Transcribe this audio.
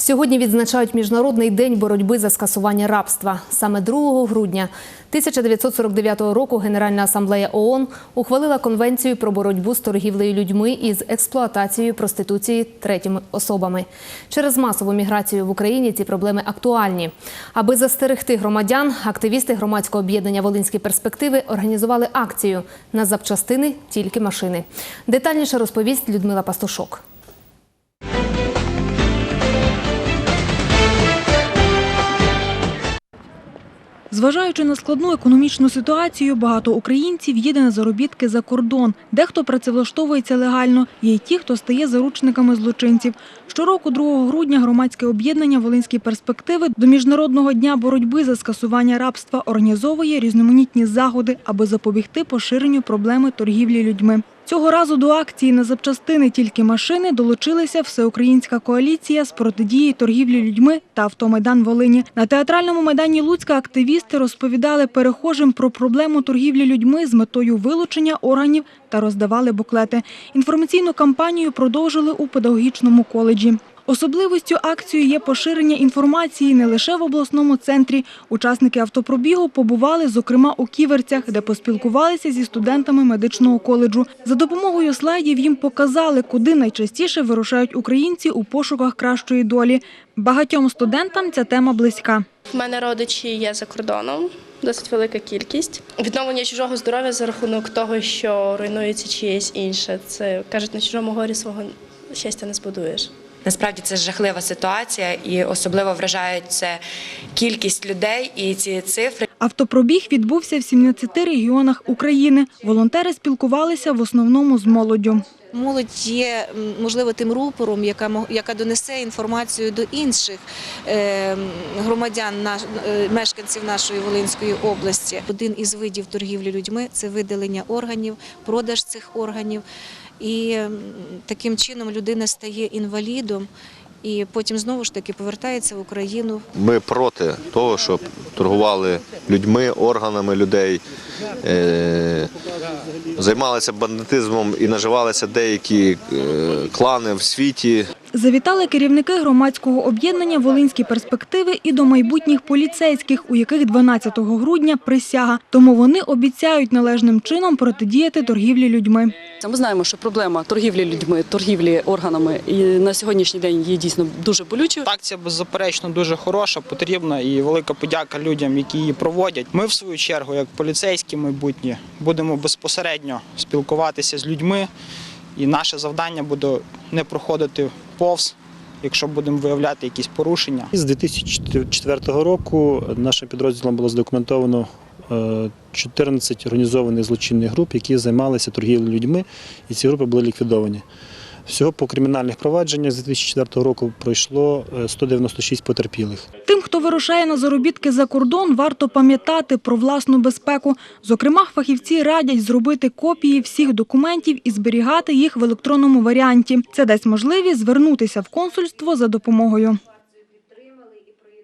Сьогодні відзначають Міжнародний день боротьби за скасування рабства. Саме 2 грудня 1949 року Генеральна асамблея ООН ухвалила конвенцію про боротьбу з торгівлею людьми і з експлуатацією проституції третіми особами. Через масову міграцію в Україні ці проблеми актуальні. Аби застерегти громадян, активісти громадського об'єднання Волинські перспективи організували акцію на запчастини тільки машини. Детальніше розповість Людмила Пастушок. Зважаючи на складну економічну ситуацію, багато українців їде на заробітки за кордон. Дехто працевлаштовується легально. Є й ті, хто стає заручниками злочинців. Щороку, 2 грудня, громадське об'єднання Волинські перспективи до міжнародного дня боротьби за скасування рабства організовує різноманітні заходи, аби запобігти поширенню проблеми торгівлі людьми. Цього разу до акції на запчастини тільки машини долучилися Всеукраїнська коаліція з протидії торгівлі людьми та автомайдан Волині. На театральному майдані Луцька активісти розповідали перехожим про проблему торгівлі людьми з метою вилучення органів та роздавали буклети. Інформаційну кампанію продовжили у педагогічному коледжі. Особливістю акції є поширення інформації не лише в обласному центрі. Учасники автопробігу побували, зокрема, у Ківерцях, де поспілкувалися зі студентами медичного коледжу. За допомогою слайдів їм показали, куди найчастіше вирушають українці у пошуках кращої долі. Багатьом студентам ця тема близька. У мене родичі є за кордоном, досить велика кількість. Відновлення чужого здоров'я за рахунок того, що руйнується чиєсь інше. Це кажуть, на чужому горі свого щастя не збудуєш. Насправді це жахлива ситуація, і особливо вражають це кількість людей і ці цифри. Автопробіг відбувся в 17 регіонах України. Волонтери спілкувалися в основному з молоддю. Молодь є можливо тим рупором, яка яка донесе інформацію до інших е, громадян, е, мешканців нашої Волинської області. Один із видів торгівлі людьми це видалення органів, продаж цих органів. І таким чином людина стає інвалідом і потім знову ж таки повертається в Україну Ми проти того, щоб торгували людьми, органами людей, е, займалися бандитизмом і наживалися деякі е, клани в світі. Завітали керівники громадського об'єднання Волинські перспективи і до майбутніх поліцейських, у яких 12 грудня присяга. Тому вони обіцяють належним чином протидіяти торгівлі людьми. Ми знаємо, що проблема торгівлі людьми, торгівлі органами і на сьогоднішній день є дійсно дуже болючою. Акція беззаперечно дуже хороша, потрібна і велика подяка людям, які її проводять. Ми, в свою чергу, як поліцейські майбутні, будемо безпосередньо спілкуватися з людьми, і наше завдання буде не проходити повз, якщо будемо виявляти якісь порушення. З 2004 року нашим підрозділом було задокументовано е, 14 організованих злочинних груп, які займалися торгівлею людьми, і ці групи були ліквідовані. Всього по кримінальних провадженнях з 2004 року пройшло е, 196 потерпілих. Тим, хто вирушає на заробітки за кордон, варто пам'ятати про власну безпеку. Зокрема, фахівці радять зробити копії всіх документів і зберігати їх в електронному варіанті. Це дасть можливість звернутися в консульство за допомогою.